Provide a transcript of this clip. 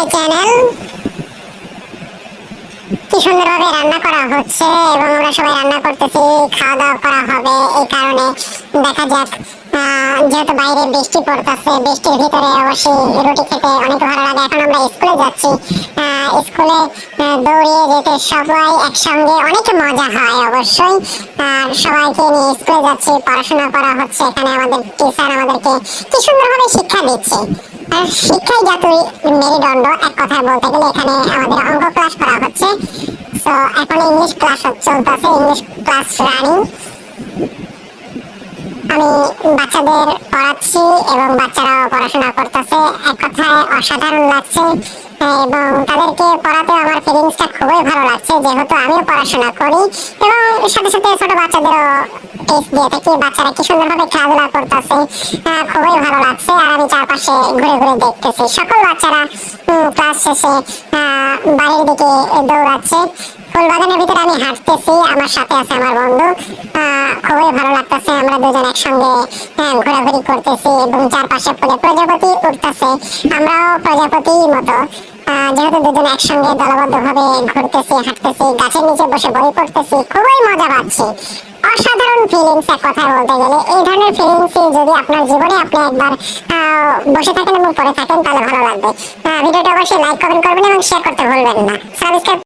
My channel. কি সুন্দরভাবে রান্না করা হচ্ছে এবং আমরা সবাই রান্না করতেছি খাওয়া দাওয়া করা হবে এই কারণে। দেখা যাক যেহেতু বাইরে বৃষ্টি পড়তেছে, বৃষ্টির ভিতরে অবশ্যই রুটি খেতে অনেক ভালো লাগে। এখন আমরা স্কুলে যাচ্ছি। স্কুলে দৌড়িয়ে যেতে সবাই একসঙ্গে অনেক মজা হয় অবশ্যই। আর সবাইকে নিয়ে স্কুলে যাচ্ছি, পড়াশোনা করা হচ্ছে। এখানে আমাদের টিচার আমাদেরকে কি সুন্দরভাবে শিক্ষা দিচ্ছে। আর শিক্ষাই জাতুই মেরুদণ্ড এক কথা বলতে গেলে এখানে আমাদের অঙ্ক ক্লাস করা হচ্ছে। তো এখন ইংলিশ ক্লাস চলতেছে ইংলিশ ক্লাস রানিং আমি বাচ্চাদের পড়াচ্ছি এবং বাচ্চারাও পড়াশোনা করতেছে। এক কথায় অসাধারণ লাগছে। এবং তাদেরকে পড়াতে আমার ফিলিংসটা খুবই ভালো লাগছে যেহেতু আমিও পড়াশোনা করি। এবং সাথে সাথে ছোট বাচ্চাদেরও টেস্ট দিয়ে থাকি বাচ্চারা কি সুন্দরভাবে খেলাধুলা করতেছে আহ, খুবই ভালো লাগছে। আর আমি চারপাশে ঘুরে ঘুরে দেখতেছি। সকল বাচ্চারা ক্লাস শেষে আহ, বাড়ির দিকে দৌড়াচ্ছে। ফুলবাগানের ভিতরে আমি হাঁটতেছি আমার সাথে আছে আমার বন্ধু। খুবই ভালো লাগতেছে আমরা দুজন একসঙ্গে হ্যাঁ, ঘোরাঘুরি করতেছি এবং চারপাশে ফুলে প্রজাপতি উঠতেছে। আমরাও প্রজাপতির মতো। যেহেতু দুজন একসঙ্গে দলবদ্ধ ভাবে ঘুরতেছি, হাঁটতেছি, গাছের নিচে বসে বই পড়তেছি, খুবই মজা পাচ্ছি। অসাধারণ ফিলিংস এক কথায় বলতে গেলে। এই ধরনের ফিলিংস যদি আপনার জীবনে আপনি একবার বসে থাকেন এবং পড়ে থাকেন, তাহলে ভালো লাগবে। ভিডিওটা অবশ্যই লাইক কমেন্ট করবেন এবং শেয়ার করতে ভুলবেন না। সাবস্ক্রাইব